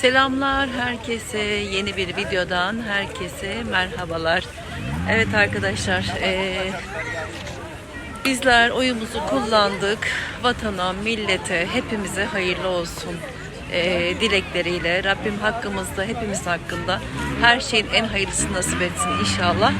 Selamlar herkese. Yeni bir videodan herkese merhabalar. Evet arkadaşlar, eee, bizler oyumuzu kullandık. Vatana, millete, hepimize hayırlı olsun eee, dilekleriyle. Rabbim hakkımızda, hepimiz hakkında her şeyin en hayırlısını nasip etsin inşallah.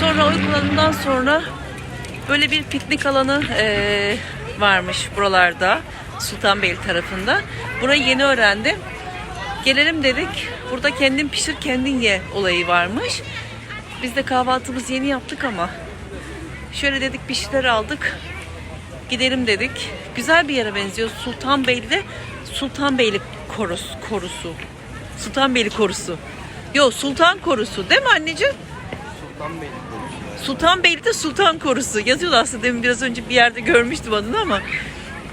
Sonra oy kullanımından sonra böyle bir piknik alanı eee, varmış buralarda. Sultanbeyli tarafında. Burayı yeni öğrendim. Gelelim dedik. Burada kendin pişir kendin ye olayı varmış. Biz de kahvaltımızı yeni yaptık ama şöyle dedik bir şeyler aldık. Gidelim dedik. Güzel bir yere benziyor. Sultanbeyli'de Sultanbeyli korusu, korusu. Sultanbeyli korusu. Yo Sultan korusu değil mi anneciğim? Sultanbeyli'de Sultan Korusu. Yazıyordu aslında demin biraz önce bir yerde görmüştüm adını ama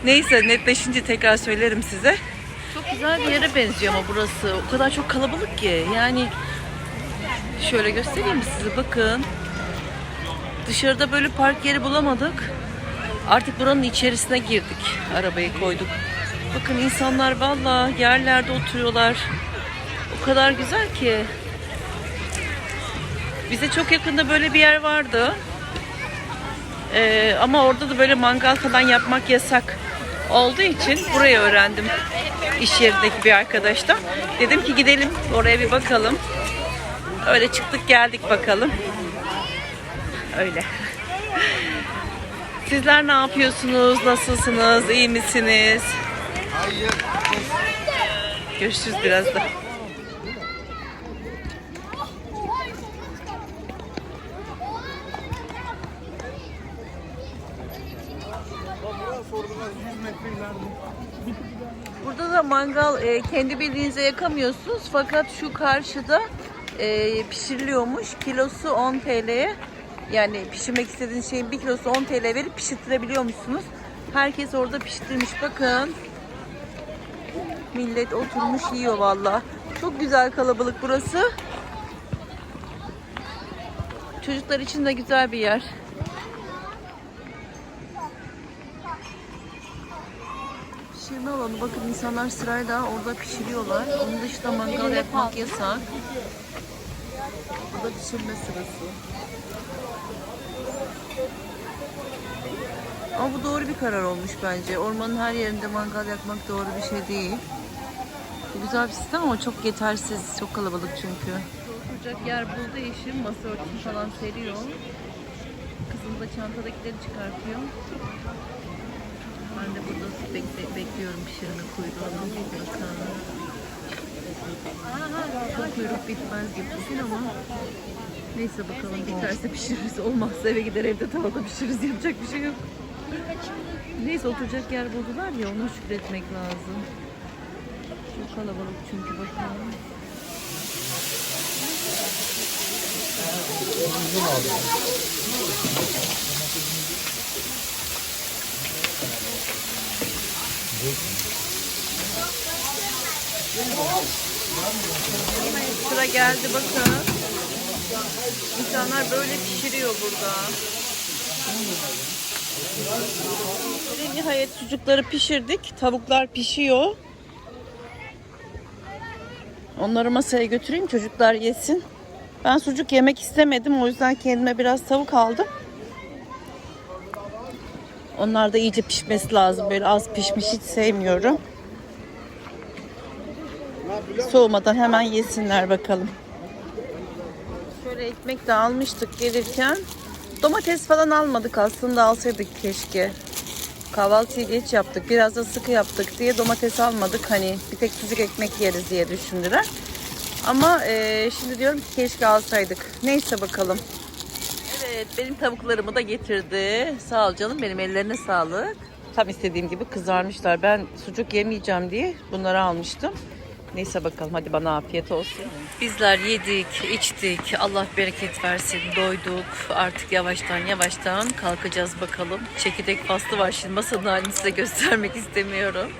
neyse netleşince tekrar söylerim size. Çok güzel bir yere benziyor ama burası. O kadar çok kalabalık ki. Yani şöyle göstereyim size bakın. Dışarıda böyle park yeri bulamadık. Artık buranın içerisine girdik. Arabayı koyduk. Bakın insanlar valla yerlerde oturuyorlar. O kadar güzel ki. Bize çok yakında böyle bir yer vardı. Ee, ama orada da böyle mangal falan yapmak yasak olduğu için burayı öğrendim iş yerindeki bir arkadaştan. Dedim ki gidelim oraya bir bakalım. Öyle çıktık geldik bakalım. Öyle. Sizler ne yapıyorsunuz? Nasılsınız? İyi misiniz? Görüşürüz birazdan. Burada da mangal e, kendi bildiğinize yakamıyorsunuz fakat şu karşıda e, pişiriliyormuş. Kilosu 10 TL'ye yani pişirmek istediğiniz şeyin bir kilosu 10 TL verip pişirtirebiliyormuşsunuz. Herkes orada pişirmiş bakın. Millet oturmuş yiyor valla. Çok güzel kalabalık burası. Çocuklar için de güzel bir yer. Pişirme alanı bakın insanlar sırayla orada pişiriyorlar. Onun dışında mangal yapmak yasak. Bu da pişirme sırası. Ama bu doğru bir karar olmuş bence. Ormanın her yerinde mangal yakmak doğru bir şey değil. Bu güzel bir sistem ama çok yetersiz. Çok kalabalık çünkü. Oturacak yer buldu eşim. Masa örtüsü falan seriyor. Kızım da çantadakileri çıkartıyor. Ben de burada bekle- bekliyorum pişirme kuyruğunu. Bakın. Çok kuyruk bitmez bugün ama neyse bakalım biterse pişiririz. Olmazsa eve gider evde tavada pişiririz. Yapacak bir şey yok. Neyse oturacak yer buldular ya ona şükretmek lazım. Çok kalabalık çünkü bakalım. Sıra geldi bakın. İnsanlar böyle pişiriyor burada. Ve nihayet sucukları pişirdik. Tavuklar pişiyor. Onları masaya götüreyim çocuklar yesin. Ben sucuk yemek istemedim. O yüzden kendime biraz tavuk aldım. Onlar da iyice pişmesi lazım. Böyle az pişmiş hiç sevmiyorum. Soğumadan hemen yesinler bakalım. Şöyle ekmek de almıştık gelirken. Domates falan almadık aslında alsaydık keşke. Kahvaltıyı geç yaptık. Biraz da sıkı yaptık diye domates almadık. Hani bir tek sucuk ekmek yeriz diye düşündüler. Ama e, şimdi diyorum ki keşke alsaydık. Neyse bakalım. Evet benim tavuklarımı da getirdi. Sağ ol canım benim ellerine sağlık. Tam istediğim gibi kızarmışlar. Ben sucuk yemeyeceğim diye bunları almıştım. Neyse bakalım hadi bana afiyet olsun. Bizler yedik, içtik. Allah bereket versin. Doyduk. Artık yavaştan yavaştan kalkacağız bakalım. Çekirdek faslı var şimdi masanın halini size göstermek istemiyorum.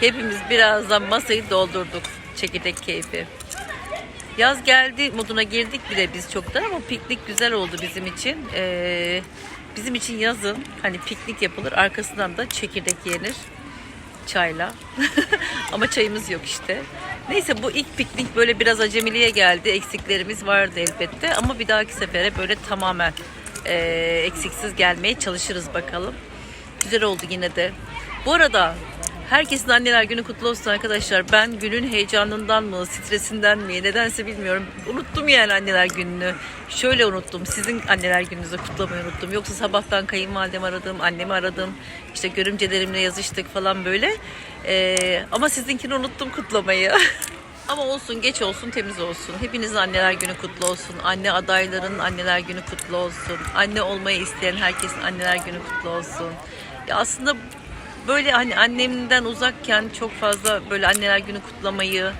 Hepimiz birazdan masayı doldurduk. Çekirdek keyfi. Yaz geldi moduna girdik bile biz çoktan ama piknik güzel oldu bizim için. Ee, bizim için yazın hani piknik yapılır arkasından da çekirdek yenir. çayla. Ama çayımız yok işte. Neyse bu ilk piknik böyle biraz acemiliğe geldi. Eksiklerimiz vardı elbette ama bir dahaki sefere böyle tamamen e, eksiksiz gelmeye çalışırız bakalım. Güzel oldu yine de. Bu arada herkesin anneler günü kutlu olsun arkadaşlar. Ben günün heyecanından mı, stresinden mi, nedense bilmiyorum. Unuttum yani anneler gününü. Şöyle unuttum. Sizin anneler gününüzü kutlamayı unuttum. Yoksa sabahtan kayınvalidemi aradım, annemi aradım. İşte görümcelerimle yazıştık falan böyle. Ee, ama sizinkini unuttum kutlamayı. Ama olsun geç olsun temiz olsun. Hepinizin anneler günü kutlu olsun. Anne adaylarının anneler günü kutlu olsun. Anne olmayı isteyen herkesin anneler günü kutlu olsun. Ya aslında böyle hani annemden uzakken çok fazla böyle anneler günü kutlamayı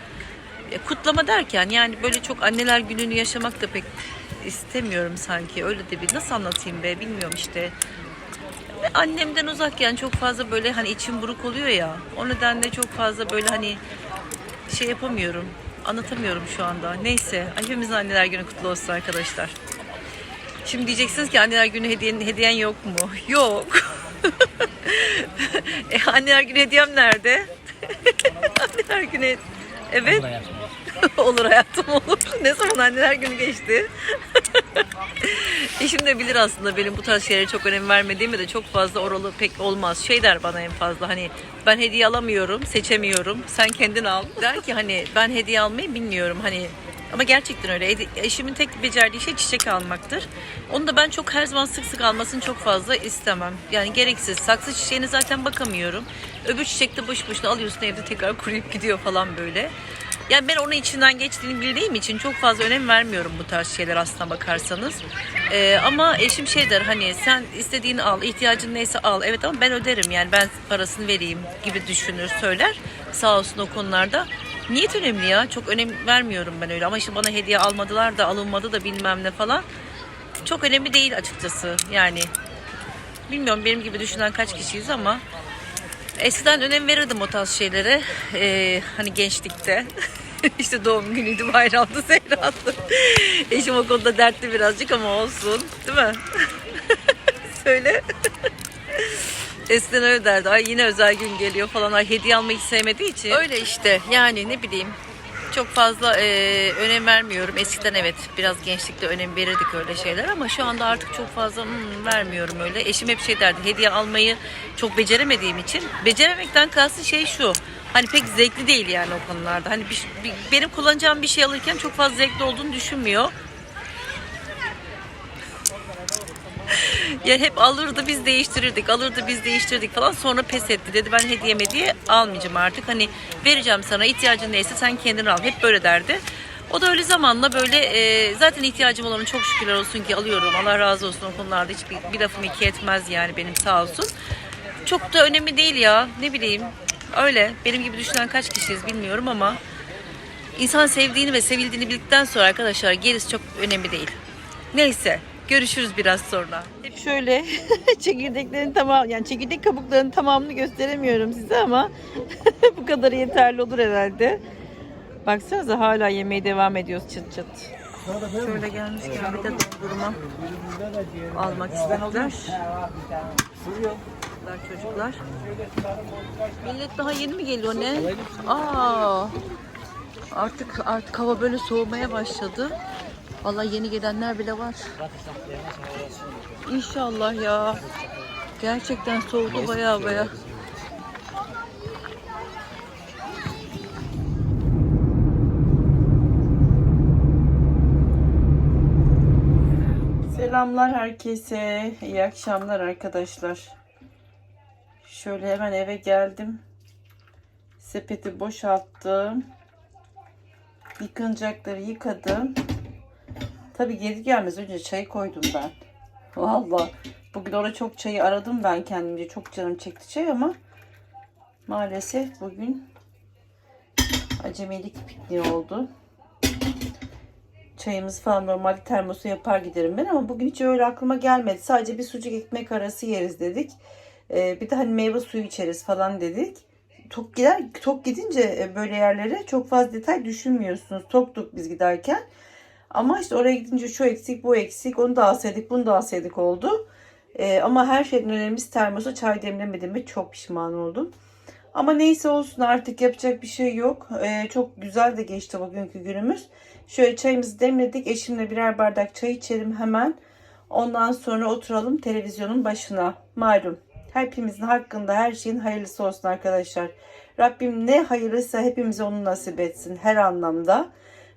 e, kutlama derken yani böyle çok anneler gününü yaşamak da pek istemiyorum sanki. Öyle de bir nasıl anlatayım be bilmiyorum işte. Annemden uzakken çok fazla böyle hani içim buruk oluyor ya. O nedenle çok fazla böyle hani şey yapamıyorum. Anlatamıyorum şu anda. Neyse. Hepimizin anneler günü kutlu olsun arkadaşlar. Şimdi diyeceksiniz ki anneler günü hediyen, hediyen yok mu? Yok. e, anneler günü hediyem nerede? anneler günü Evet. olur hayatım olur. Ne zaman anneler günü geçti? Eşim de bilir aslında benim bu tarz şeylere çok önem vermediğimi de çok fazla oralı pek olmaz. Şey der bana en fazla hani ben hediye alamıyorum, seçemiyorum. Sen kendin al. Der ki hani ben hediye almayı bilmiyorum hani ama gerçekten öyle. Eşimin tek becerdiği şey çiçek almaktır. Onu da ben çok her zaman sık sık almasını çok fazla istemem. Yani gereksiz. Saksı çiçeğine zaten bakamıyorum. Öbür çiçek de boş boşuna alıyorsun evde tekrar kuruyup gidiyor falan böyle. Yani ben onun içinden geçtiğini bildiğim için çok fazla önem vermiyorum bu tarz şeyler aslına bakarsanız. Ee, ama eşim şey der hani sen istediğini al, ihtiyacın neyse al. Evet ama ben öderim yani ben parasını vereyim gibi düşünür söyler. Sağ olsun o konularda. Niyet önemli ya. Çok önem vermiyorum ben öyle. Ama işte bana hediye almadılar da alınmadı da bilmem ne falan. Çok önemli değil açıkçası. Yani bilmiyorum benim gibi düşünen kaç kişiyiz ama eskiden önem verirdim o tarz şeylere. Ee, hani gençlikte. işte doğum günüydü, bayramdı, seyrandı. Eşim o konuda dertli birazcık ama olsun. Değil mi? Söyle. Eskiden öyle derdi. Ay yine özel gün geliyor falan. Ay hediye almayı sevmediği için. Öyle işte. Yani ne bileyim. Çok fazla e, önem vermiyorum. Eskiden evet biraz gençlikte önem verirdik öyle şeyler ama şu anda artık çok fazla hmm, vermiyorum öyle. Eşim hep şey derdi hediye almayı çok beceremediğim için. Beceremekten kastı şey şu. Hani pek zevkli değil yani o konularda. Hani bir, bir- benim kullanacağım bir şey alırken çok fazla zevkli olduğunu düşünmüyor. Ya hep alırdı biz değiştirirdik, alırdı biz değiştirdik falan. Sonra pes etti dedi ben hediye diye almayacağım artık. Hani vereceğim sana ihtiyacın neyse sen kendin al. Hep böyle derdi. O da öyle zamanla böyle e, zaten ihtiyacım olanı çok şükürler olsun ki alıyorum. Allah razı olsun o konularda hiçbir bir lafım iki etmez yani benim sağ olsun. Çok da önemli değil ya ne bileyim. Öyle benim gibi düşünen kaç kişiyiz bilmiyorum ama insan sevdiğini ve sevildiğini bildikten sonra arkadaşlar gerisi çok önemli değil. Neyse görüşürüz biraz sonra. Şöyle çekirdeklerin tamam yani çekirdek kabuklarının tamamını gösteremiyorum size ama bu kadar yeterli olur herhalde. Baksanıza hala yemeye devam ediyoruz çıt çıt. Şöyle gelmişken bir de dondurma almak istediler. Çocuklar, çocuklar. Millet daha yeni mi geliyor ne? Aa, artık artık hava böyle soğumaya başladı. Vallahi yeni gelenler bile var. İnşallah ya. Gerçekten soğudu baya baya. Selamlar herkese. İyi akşamlar arkadaşlar. Şöyle hemen eve geldim. Sepeti boşalttım. Yıkanacakları yıkadım. Tabii geri gelmez önce çayı koydum ben. Vallahi bugün orada çok çayı aradım ben kendimce. Çok canım çekti çay ama maalesef bugün acemilik pikniği oldu. Çayımız falan normalde termosu yapar giderim ben ama bugün hiç öyle aklıma gelmedi. Sadece bir sucuk ekmek arası yeriz dedik. Ee, bir de hani meyve suyu içeriz falan dedik. Tok gider, tok gidince e, böyle yerlere çok fazla detay düşünmüyorsunuz. Toktuk biz giderken. Ama işte oraya gidince şu eksik bu eksik onu da alsaydık bunu da alsaydık oldu. Ee, ama her şeyden önemlisi termosa çay demlemediğime çok pişman oldum. Ama neyse olsun artık yapacak bir şey yok. Ee, çok güzel de geçti bugünkü günümüz. Şöyle çayımızı demledik. Eşimle birer bardak çay içelim hemen. Ondan sonra oturalım televizyonun başına. Malum hepimizin hakkında her şeyin hayırlısı olsun arkadaşlar. Rabbim ne hayırlıysa hepimize onu nasip etsin her anlamda.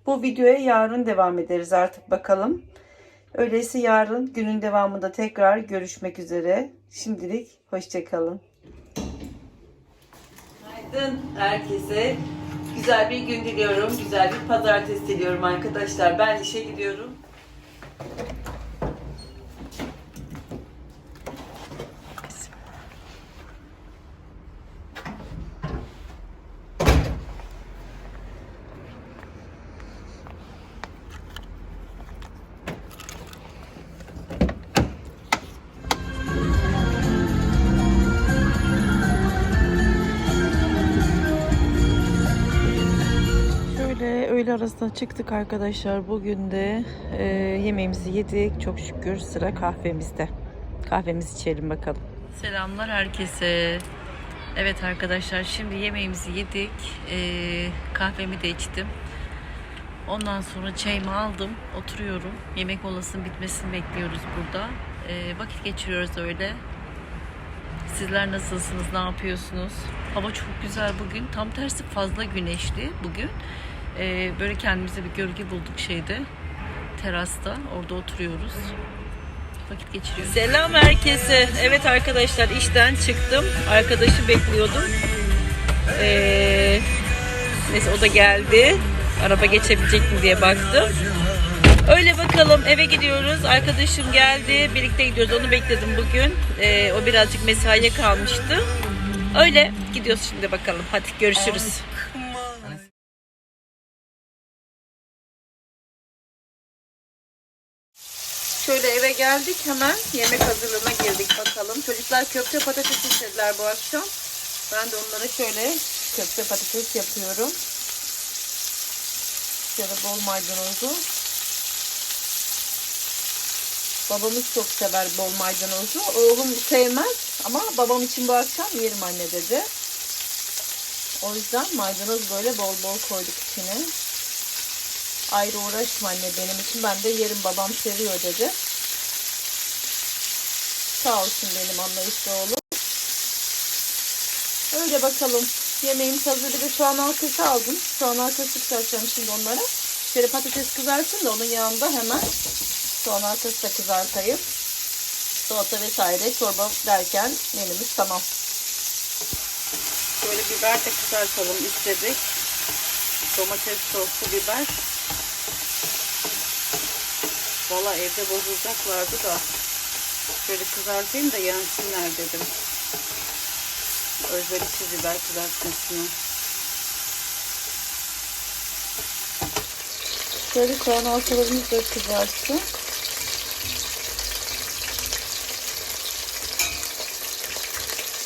Bu videoya yarın devam ederiz artık bakalım. Öyleyse yarın günün devamında tekrar görüşmek üzere. Şimdilik hoşçakalın. Günaydın herkese. Güzel bir gün diliyorum. Güzel bir pazartesi diliyorum arkadaşlar. Ben işe gidiyorum. Arasına çıktık arkadaşlar. Bugün de e, yemeğimizi yedik. Çok şükür sıra kahvemizde. Kahvemizi içelim bakalım. Selamlar herkese. Evet arkadaşlar şimdi yemeğimizi yedik. E, kahvemi de içtim. Ondan sonra çayımı aldım. Oturuyorum. Yemek molasının bitmesini bekliyoruz burada. E, vakit geçiriyoruz öyle. Sizler nasılsınız? Ne yapıyorsunuz? Hava çok güzel bugün. Tam tersi fazla güneşli bugün. Ee, böyle kendimize bir gölge bulduk şeyde. Terasta. Orada oturuyoruz. Vakit geçiriyoruz. Selam herkese. Evet arkadaşlar işten çıktım. Arkadaşı bekliyordum. Ee, neyse o da geldi. Araba geçebilecek mi diye baktım. Öyle bakalım eve gidiyoruz. Arkadaşım geldi. Birlikte gidiyoruz. Onu bekledim bugün. Ee, o birazcık mesaiye kalmıştı. Öyle gidiyoruz şimdi bakalım. Hadi görüşürüz. Şöyle eve geldik hemen yemek hazırlığına girdik bakalım. Çocuklar köfte patates istediler bu akşam. Ben de onlara şöyle köfte patates yapıyorum. Şöyle bol maydanozlu. Babamız çok sever bol maydanozu. Oğlum sevmez ama babam için bu akşam yerim anne dedi. O yüzden maydanoz böyle bol bol koyduk içine. Ayrı uğraşma anne benim için. Ben de yerim babam seviyor dedi. Sağ olsun benim anlayışlı oğlum. Öyle bakalım. Yemeğimiz hazır. Bir de soğan halkası aldım. Soğan halkası kızartacağım şimdi onlara. Şöyle patates kızarsın da onun yanında hemen soğan halkası da kızartayım. Salata vesaire çorba derken menümüz tamam. Şöyle biber de kızartalım istedik. Domates soslu biber. Valla evde bozulacaklardı da şöyle kızartayım da yensinler dedim. Özlemişiz biber kızartmasını. Şöyle soğan halkalarımız da kızarsın.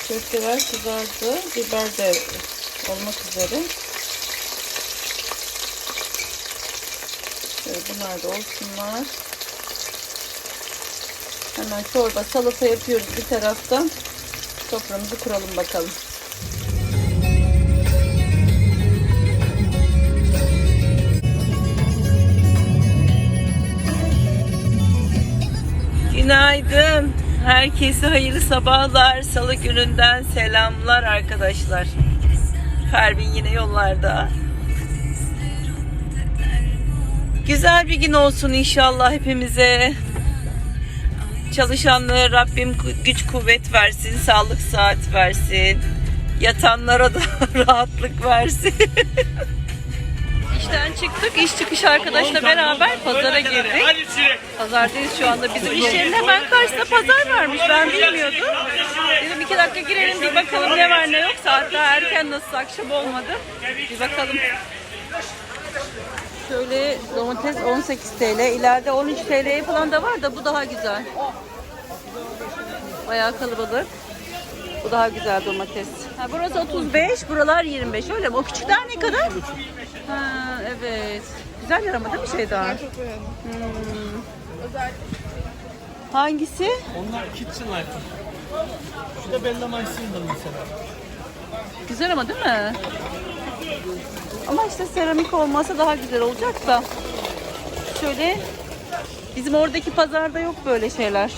Köfteler kızardı. Biber de olmak üzere. Şöyle bunlar da olsunlar. Hemen çorba salata yapıyoruz bir taraftan. Soframızı kuralım bakalım. Günaydın. Herkese hayırlı sabahlar. Salı gününden selamlar arkadaşlar. Pervin yine yollarda. Güzel bir gün olsun inşallah hepimize. Çalışanlara Rabbim güç kuvvet versin, sağlık saat versin. Yatanlara da rahatlık versin. İşten çıktık. İş çıkışı arkadaşla beraber pazara girdik. Pazardayız şu anda. Bizim iş yerinin hemen karşısında pazar varmış. Ben bilmiyordum. Dedim iki dakika girelim bir bakalım ne var ne yok. Saat daha erken nasıl akşam olmadı. Bir bakalım. Şöyle domates 18 TL. İleride 13 TL'ye falan da var da bu daha güzel. Bayağı kalabalık. Bu daha güzel domates. Ha, burası 35, buralar 25. Öyle mi? O küçükler ne kadar? Ha, evet. Güzel yer ama değil mi Şeyda? Hmm. Hangisi? Onlar kitchen item. Şu da Bella Maison'da mesela. Güzel ama değil mi? Ama işte seramik olmasa daha güzel olacak da. Şöyle bizim oradaki pazarda yok böyle şeyler.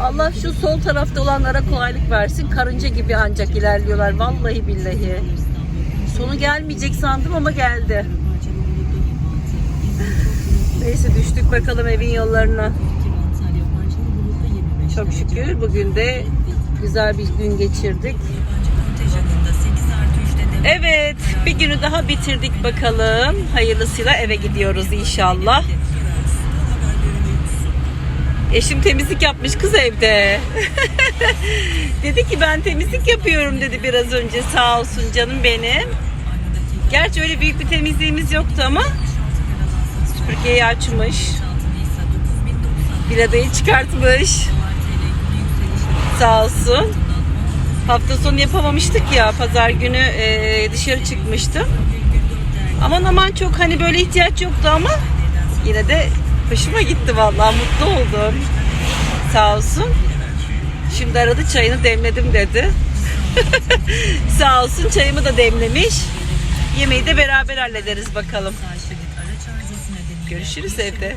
Allah şu sol tarafta olanlara kolaylık versin. Karınca gibi ancak ilerliyorlar. Vallahi billahi. Sonu gelmeyecek sandım ama geldi. Neyse düştük bakalım evin yollarına. Çok şükür bugün de güzel bir gün geçirdik. Evet, bir günü daha bitirdik bakalım. Hayırlısıyla eve gidiyoruz inşallah. Eşim temizlik yapmış kız evde. dedi ki ben temizlik yapıyorum dedi biraz önce sağ olsun canım benim. Gerçi öyle büyük bir temizliğimiz yoktu ama süpürgeyi açmış. Biradayı çıkartmış. Sağ olsun. Hafta sonu yapamamıştık ya. Pazar günü e, dışarı çıkmıştım. Aman aman çok hani böyle ihtiyaç yoktu ama yine de hoşuma gitti vallahi mutlu oldum. Sağ olsun. Şimdi aradı çayını demledim dedi. Sağ olsun çayımı da demlemiş. Yemeği de beraber hallederiz bakalım. Görüşürüz evde.